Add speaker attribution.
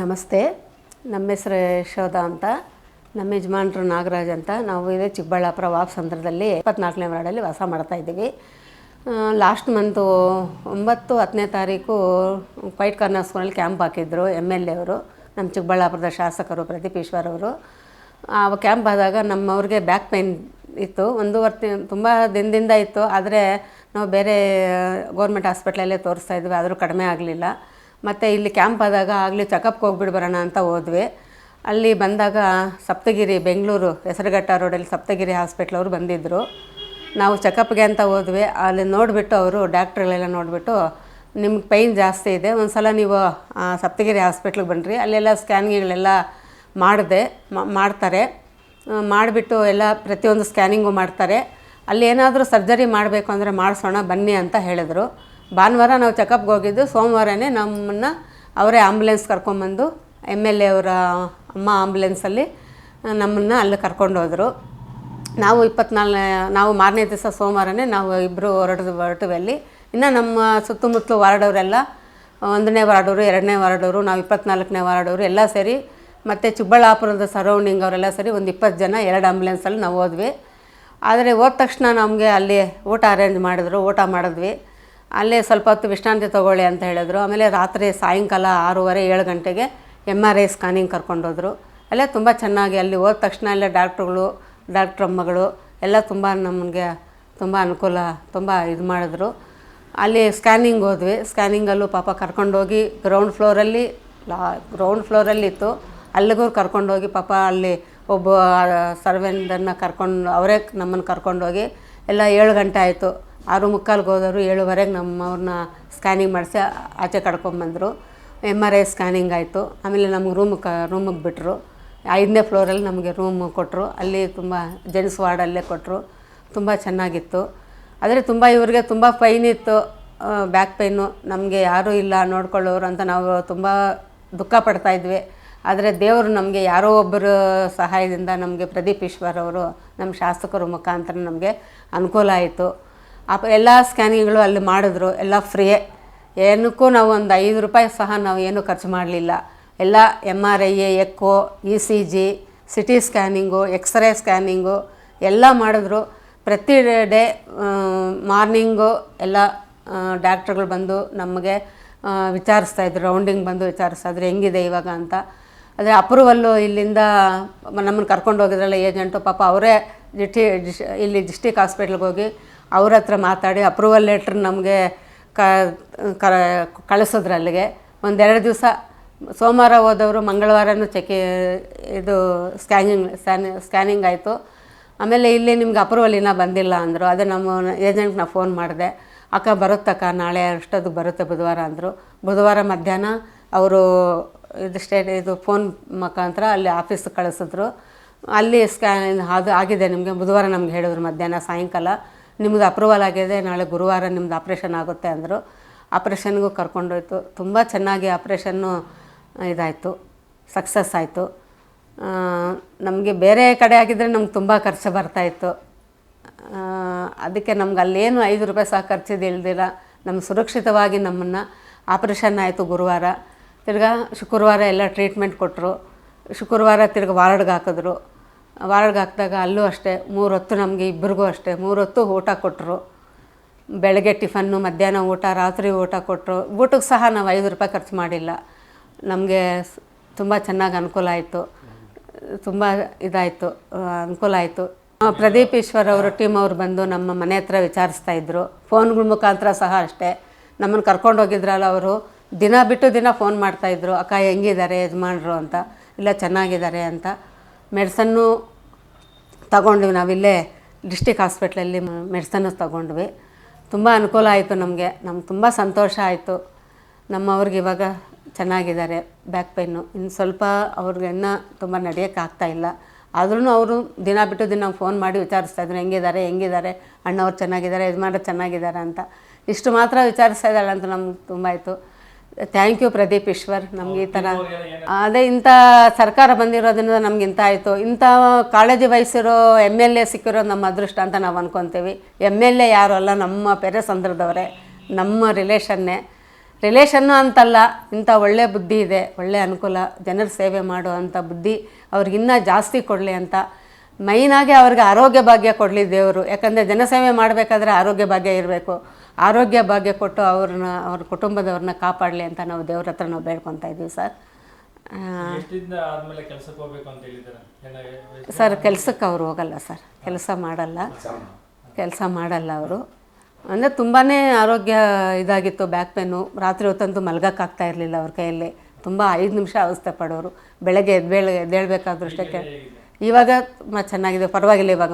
Speaker 1: ನಮಸ್ತೆ. ನಮ್ಮ ಹೆಸರು ಯಶೋಧ ಅಂತ. ನಮ್ಮ ಯಜಮಾನ್ರು ನಾಗರಾಜ್ ಅಂತ. ನಾವು ಇದೇ ಚಿಕ್ಕಬಳ್ಳಾಪುರ ವಾಪ್ಸಂದ್ರದಲ್ಲಿ ಇಪ್ಪತ್ನಾಲ್ಕನೇ ವಾರ್ಡಲ್ಲಿ ವಾಸ ಮಾಡ್ತಾ ಇದ್ದೀವಿ. ಲಾಸ್ಟ್ ಮಂತು ಒಂಬತ್ತು ಹತ್ತನೇ ತಾರೀಕು ಕ್ವೈಟ್ ಕಾರ್ನರ್ ಸ್ಕೂಲಲ್ಲಿ ಕ್ಯಾಂಪ್ ಹಾಕಿದ್ರು ಎಂ ಎಲ್ ಎ ಅವರು. ನಮ್ಮ ಚಿಕ್ಕಬಳ್ಳಾಪುರದ ಶಾಸಕರು ಪ್ರದೀಪ್ ಈಶ್ವರ್ ಅವರು. ಆ ಕ್ಯಾಂಪ್ ಆದಾಗ ನಮ್ಮವ್ರಿಗೆ ಬ್ಯಾಕ್ ಪೈನ್ ಇತ್ತು. ಒಂದೂವರೆ ತಿ ತುಂಬ ದಿನದಿಂದ ಇತ್ತು. ಆದರೆ ನಾವು ಬೇರೆ ಗೌರ್ಮೆಂಟ್ ಹಾಸ್ಪಿಟ್ಲಲ್ಲೇ ತೋರಿಸ್ತಾ ಇದ್ವಿ. ಆದರೂ ಕಡಿಮೆ ಆಗಲಿಲ್ಲ. ಮತ್ತು ಇಲ್ಲಿ ಕ್ಯಾಂಪ್ ಆದಾಗ ಆಗಲಿ ಚೆಕಪ್ಗೆ ಹೋಗ್ಬಿಟ್ಟು ಬರೋಣ ಅಂತ ಹೋದ್ವಿ. ಅಲ್ಲಿ ಬಂದಾಗ ಸಪ್ತಗಿರಿ, ಬೆಂಗಳೂರು, ಹೆಸರುಘಟ್ಟ ರೋಡಲ್ಲಿ ಸಪ್ತಗಿರಿ ಹಾಸ್ಪಿಟ್ಲವ್ರು ಬಂದಿದ್ದರು ನಾವು ಚೆಕಪ್ಗೆ ಅಂತ ಹೋದ್ವಿ. ಅಲ್ಲಿ ನೋಡಿಬಿಟ್ಟು ಅವರು, ಡಾಕ್ಟ್ರುಗಳೆಲ್ಲ ನೋಡಿಬಿಟ್ಟು ನಿಮ್ಗೆ ಪೈನ್ ಜಾಸ್ತಿ ಇದೆ ಒಂದು ಸಲ ನೀವು ಸಪ್ತಗಿರಿ ಹಾಸ್ಪಿಟ್ಲಿಗೆ ಬನ್ನಿರಿ ಅಲ್ಲೆಲ್ಲ ಸ್ಕ್ಯಾನಿಂಗ್ಗಳೆಲ್ಲ ಮಾಡಿದೆ ಮಾಡ್ತಾರೆ. ಮಾಡಿಬಿಟ್ಟು ಎಲ್ಲ ಪ್ರತಿಯೊಂದು ಸ್ಕ್ಯಾನಿಂಗು ಮಾಡ್ತಾರೆ. ಅಲ್ಲಿ ಏನಾದರೂ ಸರ್ಜರಿ ಮಾಡಬೇಕು ಅಂದರೆ ಮಾಡಿಸೋಣ, ಬನ್ನಿ ಅಂತ ಹೇಳಿದರು. ಭಾನುವಾರ ನಾವು ಚೆಕಪ್ಗೆ ಹೋಗಿದ್ದು, ಸೋಮವಾರನೇ ನಮ್ಮನ್ನು ಅವರೇ ಆಂಬುಲೆನ್ಸ್ ಕರ್ಕೊಂಬಂದು ಎಂ ಎಲ್ ಎ ಅವರ ಅಮ್ಮ ಆಂಬುಲೆನ್ಸಲ್ಲಿ ನಮ್ಮನ್ನು ಅಲ್ಲಿ ಕರ್ಕೊಂಡು ಹೋದರು. ನಾವು ಇಪ್ಪತ್ನಾಲ್ನೇ ನಾವು ಮಾರನೇ ದಿವಸ ಸೋಮವಾರನೇ ನಾವು ಇಬ್ಬರು ಹೊರಟು ಹೊರಟಿವಿ ಅಲ್ಲಿ ಇನ್ನು ನಮ್ಮ ಸುತ್ತಮುತ್ತಲು ವಾರ್ಡವರೆಲ್ಲ ಒಂದನೇ ವಾರ್ಡವರು, ಎರಡನೇ ವಾರ್ಡವರು, ನಾವು ಇಪ್ಪತ್ನಾಲ್ಕನೇ ವಾರ್ಡವರು ಎಲ್ಲ ಸೇರಿ, ಮತ್ತು ಚಿಬ್ಬಳ್ಳಾಪುರದ ಸರೌಂಡಿಂಗ್ ಅವರೆಲ್ಲ ಸರಿ ಒಂದು ಇಪ್ಪತ್ತು ಜನ, ಎರಡು ಆಂಬುಲೆನ್ಸಲ್ಲಿ ನಾವು ಹೋದ್ವಿ. ಆದರೆ ಹೋದ ತಕ್ಷಣ ನಮಗೆ ಅಲ್ಲಿ ಊಟ ಅರೇಂಜ್ ಮಾಡಿದ್ರು, ಊಟ ಮಾಡಿದ್ವಿ. ಅಲ್ಲೇ ಸ್ವಲ್ಪ ಹೊತ್ತು ವಿಶ್ರಾಂತಿ ತೊಗೊಳ್ಳಿ ಅಂತ ಹೇಳಿದ್ರು. ಆಮೇಲೆ ರಾತ್ರಿ ಸಾಯಂಕಾಲ ಆರೂವರೆ, ಏಳು ಗಂಟೆಗೆ ಎಂ ಆರ್ ಐ ಸ್ಕ್ಯಾನಿಂಗ್ ಕರ್ಕೊಂಡೋದ್ರು ಅಲ್ಲೇ ತುಂಬ ಚೆನ್ನಾಗಿ ಅಲ್ಲಿ ಹೋದ ತಕ್ಷಣ ಎಲ್ಲ ಡಾಕ್ಟ್ರುಗಳು ಡಾಕ್ಟ್ರಮ್ಮಗಳು ಎಲ್ಲ ತುಂಬ ನಮಗೆ ತುಂಬ ಅನುಕೂಲ, ತುಂಬ ಇದು ಮಾಡಿದ್ರು. ಅಲ್ಲಿ ಸ್ಕ್ಯಾನಿಂಗ್ ಹೋದ್ವಿ. ಸ್ಕ್ಯಾನಿಂಗಲ್ಲೂ ಪಾಪ ಕರ್ಕೊಂಡೋಗಿ ಗ್ರೌಂಡ್ ಫ್ಲೋರಲ್ಲಿ ಲಾ ಗ್ರೌಂಡ್ ಫ್ಲೋರಲ್ಲಿತ್ತು ಅಲ್ಲಿಗೂ ಕರ್ಕೊಂಡೋಗಿ ಪಾಪ ಅಲ್ಲಿ ಒಬ್ಬ ಸರ್ವೆಂಟನ್ನು ಕರ್ಕೊಂಡು, ಅವರೇ ನಮ್ಮನ್ನು ಕರ್ಕೊಂಡೋಗಿ ಎಲ್ಲ ಏಳು ಗಂಟೆ ಆಯಿತು. ಆರು ಮುಕ್ಕಾಲ್ಗೆ ಹೋದವರು ಏಳುವರೆಗೆ ನಮ್ಮವ್ರನ್ನ ಸ್ಕ್ಯಾನಿಂಗ್ ಮಾಡಿಸಿ ಆಚೆ ಕರ್ಕೊಂಬಂದರು ಎಂ ಆರ್ ಐ ಸ್ಕ್ಯಾನಿಂಗ್ ಆಯಿತು. ಆಮೇಲೆ ನಮ್ಗೆ ರೂಮ್ ಕ ರೂಮಿಗೆ ಬಿಟ್ಟರು ಐದನೇ ಫ್ಲೋರಲ್ಲಿ ನಮಗೆ ರೂಮ್ ಕೊಟ್ಟರು ಅಲ್ಲಿ ತುಂಬ ಜೆಂಟ್ಸ್ ವಾರ್ಡಲ್ಲೇ ಕೊಟ್ಟರು ತುಂಬ ಚೆನ್ನಾಗಿತ್ತು. ಆದರೆ ತುಂಬ ಇವ್ರಿಗೆ ತುಂಬ ಪೈನ್ ಇತ್ತು. ಬ್ಯಾಕ್ ಪೈನು ನಮಗೆ ಯಾರೂ ಇಲ್ಲ ನೋಡ್ಕೊಳ್ಳೋರು ಅಂತ ನಾವು ತುಂಬ ದುಃಖ ಪಡ್ತಾ ಇದ್ವಿ. ಆದರೆ ದೇವರು ನಮಗೆ ಯಾರೋ ಒಬ್ಬರು ಸಹಾಯದಿಂದ ನಮಗೆ ಪ್ರದೀಪ್ ಈಶ್ವರ್ ಅವರು, ನಮ್ಮ ಶಾಸಕರ ಮುಖಾಂತರ ನಮಗೆ ಅನುಕೂಲ ಆಯಿತು. ಅಪ ಎಲ್ಲ ಸ್ಕ್ಯಾನಿಂಗ್ಗಳು ಅಲ್ಲಿ ಮಾಡಿದ್ರು, ಎಲ್ಲ ಫ್ರೀಯೇ ಏನಕ್ಕೂ ನಾವು ಒಂದು ಐದು ರೂಪಾಯಿ ಸಹ ನಾವು ಏನೂ ಖರ್ಚು ಮಾಡಲಿಲ್ಲ. ಎಲ್ಲ M R I echo E C G, C T scanning X ray scanning ಎಲ್ಲ ಮಾಡಿದ್ರು. ಪ್ರತಿ ಡೇ ಮಾರ್ನಿಂಗು ಎಲ್ಲ ಡಾಕ್ಟ್ರುಗಳು ಬಂದು ನಮಗೆ ವಿಚಾರಿಸ್ತಾ ಇದ್ರು, ರೌಂಡಿಂಗ್ ಬಂದು ವಿಚಾರಿಸ್ತಾ ಇದ್ರು, ಹೆಂಗಿದೆ ಇವಾಗ ಅಂತ. ಆದರೆ ಅಪ್ರೂವಲ್ಲು ಇಲ್ಲಿಂದ ನಮ್ಮನ್ನು ಕರ್ಕೊಂಡು ಹೋಗಿದ್ರಲ್ಲ ಏಜೆಂಟು, ಪಾಪ ಅವರೇ ಡಿಟಿ ಇಲ್ಲಿ ಡಿಸ್ಟಿಕ್ ಹಾಸ್ಪಿಟ್ಲಿಗೆ ಹೋಗಿ ಅವ್ರ ಹತ್ರ ಮಾತಾಡಿ ಅಪ್ರೂವಲ್ ಲೆಟ್ರ್ ನಮಗೆ ಕ ಕಳಿಸಿದ್ರು ಅಲ್ಲಿಗೆ ಒಂದೆರಡು ದಿವಸ ಸೋಮವಾರ ಹೋದವರು ಮಂಗಳವಾರನೂ ಚೆಕ್ ಇದು ಸ್ಕ್ಯಾನಿಂಗ್ ಸ್ಕ್ಯಾನಿ ಸ್ಕ್ಯಾನಿಂಗ್ ಆಯಿತು. ಆಮೇಲೆ ಇಲ್ಲಿ ನಿಮ್ಗೆ ಅಪ್ರೂವಲ್ ಇನ್ನೂ ಬಂದಿಲ್ಲ ಅಂದರು. ಅದೇ ನಮ್ಮ ಏಜೆಂಟ್ನ ಫೋನ್ ಮಾಡಿದೆ. ಅಕ್ಕ ಬರುತ್ತಕ್ಕ, ನಾಳೆ ಅಷ್ಟೊತ್ತಿಗೆ ಬರುತ್ತೆ ಬುಧವಾರ ಅಂದರು. ಬುಧವಾರ ಮಧ್ಯಾಹ್ನ ಅವರು ಇದು ಸ್ಟೇಟ್ ಇದು ಫೋನ್ ಮುಖಾಂತರ ಅಲ್ಲಿ ಆಫೀಸ್ಗೆ ಕಳಿಸಿದ್ರು. ಅಲ್ಲಿ ಸ್ಕ್ಯಾನ್ ಅದು ಆಗಿದೆ ನಿಮಗೆ. ಬುಧವಾರ ನಮ್ಗೆ ಹೇಳಿದ್ರು ಮಧ್ಯಾಹ್ನ, ಸಾಯಂಕಾಲ. ನಿಮ್ಮದು ಅಪ್ರೂವಲ್ ಆಗಿದೆ, ನಾಳೆ ಗುರುವಾರ ನಿಮ್ಮದು ಆಪ್ರೇಷನ್ ಆಗುತ್ತೆ ಅಂದರು. ಆಪ್ರೇಷನ್ಗೂ ಕರ್ಕೊಂಡೋಯ್ತು. ತುಂಬ ಚೆನ್ನಾಗಿ ಆಪ್ರೇಷನ್ನು ಇದಾಯಿತು. ಸಕ್ಸಸ್ ಆಯಿತು. ನಮಗೆ ಬೇರೆ ಕಡೆ ಆಗಿದ್ದರೆ ನಮ್ಗೆ ತುಂಬ ಖರ್ಚು ಬರ್ತಾಯಿತ್ತು ಅದಕ್ಕೆ ನಮ್ಗೆ ಅಲ್ಲೇನು ಐದು ರೂಪಾಯಿ ಸಹ ಖರ್ಚಿದ್ದು ಇಲ್ದಿಲ್ಲ. ನಮ್ಮ ಸುರಕ್ಷಿತವಾಗಿ ನಮ್ಮನ್ನು ಆಪ್ರೇಷನ್ ಆಯಿತು ಗುರುವಾರ. ತಿರ್ಗಾ ಶುಕ್ರವಾರ ಎಲ್ಲ ಟ್ರೀಟ್ಮೆಂಟ್ ಕೊಟ್ಟರು ಶುಕ್ರವಾರ ತಿರ್ಗಿ ವಾರ್ಡ್ಗೆ ಹಾಕಿದ್ರು. ವಾರ್ಡ್ಗೆ ಹಾಕಿದಾಗ ಅಲ್ಲೂ ಅಷ್ಟೇ, ಮೂರು ಹೊತ್ತು ನಮಗೆ ಇಬ್ಬರಿಗೂ ಅಷ್ಟೇ, ಮೂರು ಹೊತ್ತು ಊಟ ಕೊಟ್ಟರು ಬೆಳಗ್ಗೆ ಟಿಫನ್ನು, ಮಧ್ಯಾಹ್ನ ಊಟ, ರಾತ್ರಿ ಊಟ ಕೊಟ್ಟರು ಊಟಕ್ಕೆ ಸಹ ನಾವು ಐದು ರೂಪಾಯಿ ಖರ್ಚು ಮಾಡಿಲ್ಲ. ನಮಗೆ ತುಂಬ ಚೆನ್ನಾಗಿ ಅನುಕೂಲ ಆಯಿತು. ತುಂಬ ಇದಾಯಿತು, ಅನುಕೂಲ ಆಯಿತು. ಪ್ರದೀಪ್ ಈಶ್ವರ್ ಅವರು ಟೀಮ್ ಅವ್ರು ಬಂದು ನಮ್ಮ ಮನೆ ಹತ್ರ ವಿಚಾರಿಸ್ತಾ ಇದ್ದರು ಫೋನ್ಗಳ ಮುಖಾಂತರ ಸಹ ಅಷ್ಟೇ. ನಮ್ಮನ್ನು ಕರ್ಕೊಂಡು ಹೋಗಿದ್ರಲ್ಲ ಅವರು, ದಿನ ಬಿಟ್ಟು ದಿನ ಫೋನ್ ಮಾಡ್ತಾಯಿದ್ರು ಅಕ್ಕ ಹೆಂಗಿದ್ದಾರೆ ಯಜಮಾನ್ರು ಅಂತ. ಇಲ್ಲ ಚೆನ್ನಾಗಿದ್ದಾರೆ ಅಂತ. ಮೆಡ್ಸನ್ನು ತಗೊಂಡ್ವಿ ನಾವಿಲ್ಲೇ ಡಿಸ್ಟಿಕ್ ಹಾಸ್ಪಿಟ್ಲಲ್ಲಿ ಮೆಡಿಸನ್ನು ತಗೊಂಡ್ವಿ. ತುಂಬ ಅನುಕೂಲ ಆಯಿತು ನಮಗೆ. ನಮ್ಗೆ ತುಂಬ ಸಂತೋಷ ಆಯಿತು. ನಮ್ಮವ್ರಿಗೆ ಇವಾಗ ಚೆನ್ನಾಗಿದ್ದಾರೆ, ಬ್ಯಾಕ್ ಪೈನು ಇನ್ನು ಸ್ವಲ್ಪ ಅವ್ರಿಗೆ ಇನ್ನೂ ತುಂಬ ನಡೆಯೋಕ್ಕಾಗ್ತಾ ಇಲ್ಲ. ಆದ್ರೂ ಅವರು ದಿನ ಬಿಟ್ಟು ದಿನ ಫೋನ್ ಮಾಡಿ ವಿಚಾರಿಸ್ತಾ ಇದ್ರು, ಹೆಂಗಿದ್ದಾರೆ ಹೆಂಗಿದ್ದಾರೆ? ಅಣ್ಣವ್ರು ಚೆನ್ನಾಗಿದ್ದಾರೆ ಇದು ಯಜಮಾನ್ರು ಚೆನ್ನಾಗಿದ್ದಾರೆ ಅಂತ. ಇಷ್ಟು ಮಾತ್ರ ವಿಚಾರಿಸ್ತಾ ಇದ್ದಾಳೆ ಅಂತ ನಮ್ಗೆ ತುಂಬ ಆಯಿತು. ಥ್ಯಾಂಕ್ ಯು ಪ್ರದೀಪ್ ಈಶ್ವರ್ ನಮ್ಗೆ ಈ ಥರ ಅದೇ ಇಂಥ ಸರ್ಕಾರ ಬಂದಿರೋದ್ರಿಂದ ನಮ್ಗೆ ಇಂಥ ಆಯಿತು. ಇಂಥ ಕಾಳಜಿ ವಹಿಸಿರೋ ಎಂ ಎಲ್ ಎ ಸಿಕ್ಕಿರೋ ನಮ್ಮ ಅದೃಷ್ಟ ಅಂತ ನಾವು ಅನ್ಕೊತೀವಿ. ಎಂ ಎಲ್ ಎ ಯಾರು ಅಲ್ಲ ನಮ್ಮ ಪೆರೆ ಸಂದ್ರದವರೇ ನಮ್ಮ ರಿಲೇಷನ್ನೇ ರಿಲೇಷನ್ನು ಅಂತಲ್ಲ ಇಂಥ ಒಳ್ಳೆ ಬುದ್ಧಿ ಇದೆ ಒಳ್ಳೆ ಅನುಕೂಲ ಜನರ ಸೇವೆ ಮಾಡೋ ಅಂಥ ಬುದ್ಧಿ ಅವ್ರಿಗಿನ್ನೂ ಜಾಸ್ತಿ ಕೊಡಲಿ ಅಂತ. ಮೈನಾಗಿ ಅವ್ರಿಗೆ ಆರೋಗ್ಯ ಭಾಗ್ಯ ಕೊಡಲಿ ದೇವರು. ಯಾಕಂದರೆ ಜನಸೇವೆ ಮಾಡಬೇಕಾದ್ರೆ ಆರೋಗ್ಯ ಭಾಗ್ಯ ಇರಬೇಕು. ಆರೋಗ್ಯ ಭಾಗ್ಯ ಕೊಟ್ಟು ಅವ್ರನ್ನ ಅವ್ರ ಕುಟುಂಬದವ್ರನ್ನ ಕಾಪಾಡಲಿ ಅಂತ ನಾವು ದೇವ್ರ ಹತ್ರ ನಾವು ಬೇಡ್ಕೊತಾ ಇದ್ದೀವಿ ಸರ್.
Speaker 2: ಸರ್ ಕೆಲ್ಸಕ್ಕೆ ಹೋಗ್ಬೇಕು ಅಂತ ಹೇಳಿದಾರೆ?
Speaker 1: ಸರ್ ಕೆಲಸಕ್ಕೆ ಅವ್ರು ಹೋಗಲ್ಲ ಸರ್. ಕೆಲಸ ಮಾಡಲ್ಲ. ಕೆಲಸ ಮಾಡಲ್ಲ ಅವರು. ಅಂದರೆ ತುಂಬಾ ಆರೋಗ್ಯ ಇದಾಗಿತ್ತು ಬ್ಯಾಕ್ ಪೇನು ರಾತ್ರಿ ಹೊತ್ತಂತೂ ಮಲಗಕ್ಕಾಗ್ತಾ ಇರಲಿಲ್ಲ ಅವ್ರ ಕೈಯಲ್ಲಿ. ತುಂಬ ಐದು ನಿಮಿಷ ಅವಸ್ಥೆ ಪಡೋರು. ಬೆಳಗ್ಗೆ ಎದ್ದೇಳ ಎದ್ದೇಳಬೇಕಾದ್ರೂ ಅಷ್ಟೇ ಇವಾಗ ತುಂಬ ಚೆನ್ನಾಗಿದೆ. ಪರವಾಗಿಲ್ಲ ಇವಾಗ.